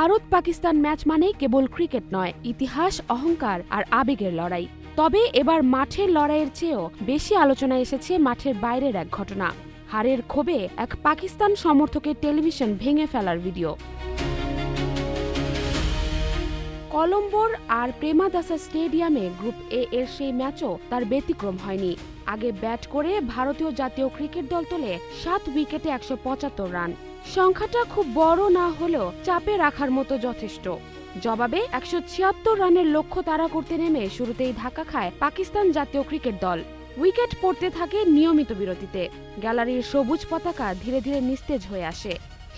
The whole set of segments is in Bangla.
ভারত পাকিস্তান ম্যাচ মানে কেবল ক্রিকেট নয়, ইতিহাস, অহংকার আর আবেগের লড়াই। তবে এবার মাঠের লড়াইয়ের চেয়েও বেশি আলোচনায় এসেছে মাঠের বাইরের এক ঘটনা। হারের ক্ষোভে এক পাকিস্তান সমর্থকের টেলিভিশন ভেঙে ফেলার ভিডিও। কলম্বোর আর প্রেমাদাসা স্টেডিয়ামে গ্রুপ এ এর সেই ম্যাচও তার ব্যতিক্রম হয়নি। আগে ব্যাট করে ভারতীয় জাতীয় ক্রিকেট দল তোলে সাত উইকেটে একশো পঁচাত্তর রান। সংখ্যাটা খুব বড় না হলেও চাপে রাখার মতো যথেষ্ট। জবাবে একশো ছিয়াত্তর রানের লক্ষ্য তাড়া করতে নেমে শুরুতেই ধাক্কা খায় পাকিস্তান জাতীয় ক্রিকেট দল। উইকেট পড়তে থাকে নিয়মিত বিরতিতে। গ্যালারির সবুজ পতাকা ধীরে ধীরে নিস্তেজ হয়ে আসে।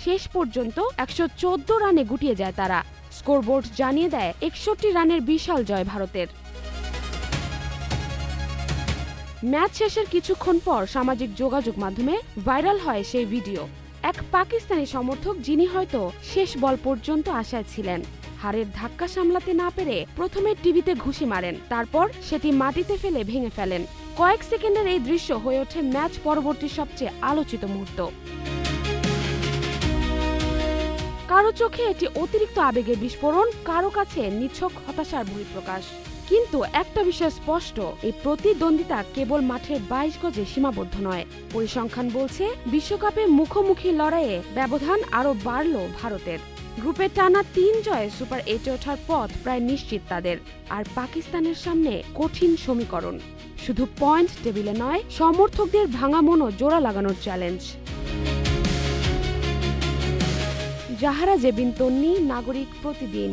শেষ পর্যন্ত একশো চোদ্দ রানে গুটিয়ে যায় তারা। স্কোরবোর্ড জানিয়ে দেয় একষট্টি রানের বিশাল জয় ভারতের। ম্যাচ শেষের কিছুক্ষণ পর সামাজিক যোগাযোগ মাধ্যমে ভাইরাল হয় সেই ভিডিও। এক পাকিস্তানি সমর্থক যিনি হয়তো শেষ বল পর্যন্ত আশায় ছিলেন। হারের ধাক্কা সামলাতে না পেরে প্রথমে টিভিতে ঘুষি মারেন, তারপর সেটি মাটিতে ফেলে ভেঙে ফেলেন। কয়েক সেকেন্ডের এই দৃশ্য হয়ে ওঠে ম্যাচ পরবর্তী সবচেয়ে আলোচিত মুহূর্ত। কারও চোখে এটি অতিরিক্ত আবেগের বিস্ফোরণ, কারও কাছে নিছক হতাশার বহিঃপ্রকাশ। কিন্তু একটা বিষয় স্পষ্ট, এই প্রতিদ্বন্দ্বিতা কেবল মাঠের বাইশ গজে সীমাবদ্ধ নয়। পরিসংখ্যান বলছে, বিশ্বকাপে মুখোমুখি লড়াইয়ে ব্যবধান আরও বাড়ল ভারতের। গ্রুপে টানা তিন জয়ে সুপার এইটে ওঠার পথ প্রায় নিশ্চিত তাদের। আর পাকিস্তানের সামনে কঠিন সমীকরণ। শুধু পয়েন্ট টেবিলে নয়, সমর্থকদের ভাঙা মনও জোড়া লাগানোর চ্যালেঞ্জ জাহারা জেবিন তন্নি নাগরিক প্রতিদিন।